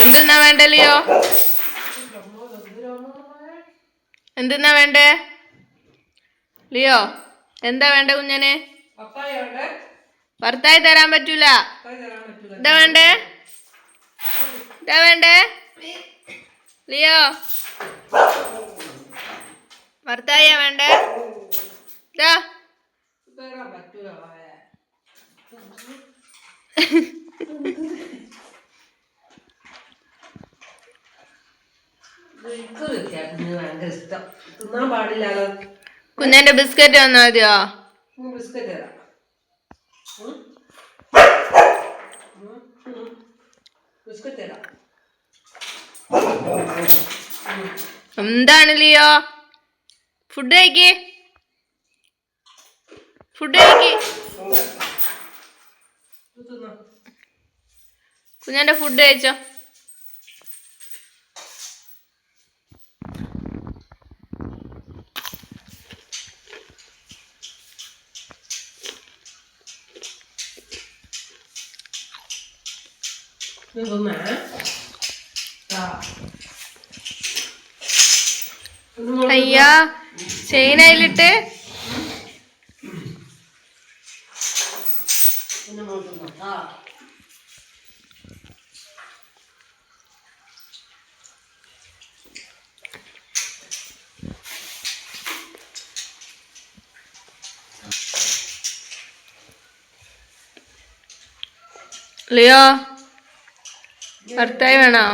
എന്തെന്നാ വേണ്ട ലിയോ എന്തെന്നാ വേണ്ടേ? ലിയോ എന്താ വേണ്ട കുഞ്ഞനെ? ഭർത്തായി തരാൻ പറ്റൂല. എന്താ വേണ്ടേ? എന്താ വേണ്ടേ? ലിയോ ഭർത്തായ വേണ്ടേ? ഇതാ. ഭയങ്കര ഇഷ്ടം. തിന്നാൻ പാടില്ലല്ലോ കുഞ്ഞന്റെ ബിസ്ക്കറ്റ് വന്നാ മതിയോ? ബിസ്ക്കറ്റ് തരാം. ബിസ്ക്കറ്റ് തരാം. എന്താണ് ലിയോ? ഫുഡ് കഴിക്ക്. ഫുഡ് കഴിക്ക്. തിന്നോ. കുഞ്ഞന്റെ ഫുഡ് കഴിച്ചോ? ഇത് മോൾ അയ്യാ ചെയിൻ അതിലിട്ട്. ലിയോ ഭർത്തായി വേണോ?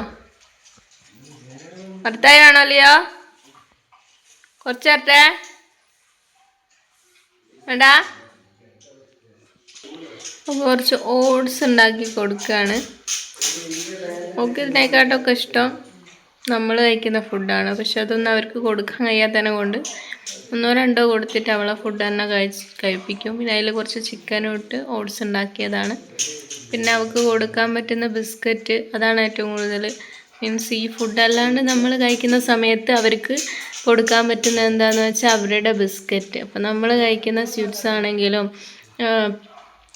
ഭർത്തായി വേണോ ലിയോ? കുറച്ച് തരട്ടെ വേണ്ട കുറച്ച് ഓട്സ് ഉണ്ടാക്കി കൊടുക്കുകയാണ് ഓക്കെ ഇതിനേക്കാട്ടൊക്കെ ഇഷ്ടം. നമ്മൾ കഴിക്കുന്ന ഫുഡാണ് പക്ഷെ അതൊന്നും അവർക്ക് കൊടുക്കാൻ കഴിയാത്തതിനെ കൊണ്ട് ഒന്നോ രണ്ടോ കൊടുത്തിട്ട് അവളെ ഫുഡ് തന്നെ കഴിച്ച് കഴിപ്പിക്കും. പിന്നെ അതിൽ കുറച്ച് ചിക്കനും ഇട്ട് ഓട്സ് ഉണ്ടാക്കിയതാണ്. പിന്നെ അവൾക്ക് കൊടുക്കാൻ പറ്റുന്ന ബിസ്ക്കറ്റ് അതാണ് ഏറ്റവും കൂടുതൽ മീൻസ് ഈ ഫുഡ് അല്ലാണ്ട് നമ്മൾ കഴിക്കുന്ന സമയത്ത് അവർക്ക് കൊടുക്കാൻ പറ്റുന്ന എന്താണെന്ന് വെച്ചാൽ അവരുടെ ബിസ്ക്കറ്റ് അപ്പം നമ്മൾ കഴിക്കുന്ന സ്വീറ്റ്സ് ആണെങ്കിലും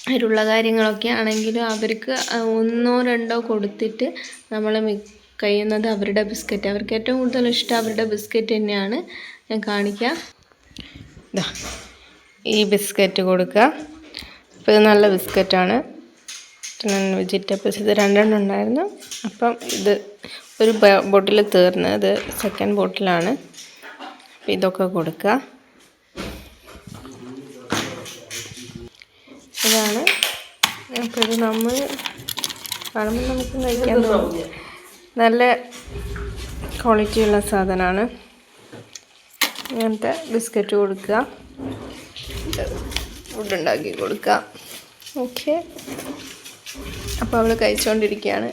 അതിലുള്ള കാര്യങ്ങളൊക്കെ ആണെങ്കിലും അവർക്ക് ഒന്നോ രണ്ടോ കൊടുത്തിട്ട് നമ്മൾ കഴിയുന്നത് അവരുടെ ബിസ്ക്കറ്റ്. അവർക്ക് ഏറ്റവും കൂടുതൽ ഇഷ്ടം അവരുടെ ബിസ്ക്കറ്റ് തന്നെയാണ്. ഞാൻ കാണിക്കാം. ഈ ബിസ്ക്കറ്റ് കൊടുക്കുക. അപ്പോൾ ഇത് നല്ല ബിസ്ക്കറ്റാണ്. വെജിറ്റബിൾസ്. ഇത് രണ്ടെണ്ണം ഉണ്ടായിരുന്നു. അപ്പം ഇത് ഒരു ബോട്ടിൽ തീർന്ന് ഇത് സെക്കൻഡ് ബോട്ടിലാണ്. അപ്പം ഇതൊക്കെ കൊടുക്കുക. ഇതാണ്. അപ്പോൾ ഇത് നമ്മൾ കാണുമ്പോൾ നമുക്ക് കഴിക്കാൻ തോന്നും. നല്ല ക്വാളിറ്റിയുള്ള സാധനമാണ്. ഇങ്ങനത്തെ ബിസ്ക്കറ്റ് കൊടുക്കുക. ഫുഡ് ഉണ്ടാക്കി കൊടുക്കുക. ഓക്കെ അപ്പോൾ അവൾ കഴിച്ചുകൊണ്ടിരിക്കുകയാണ്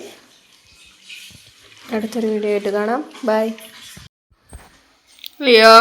അടുത്തൊരു വീഡിയോ ആയിട്ട് കാണാം. Bye Leo?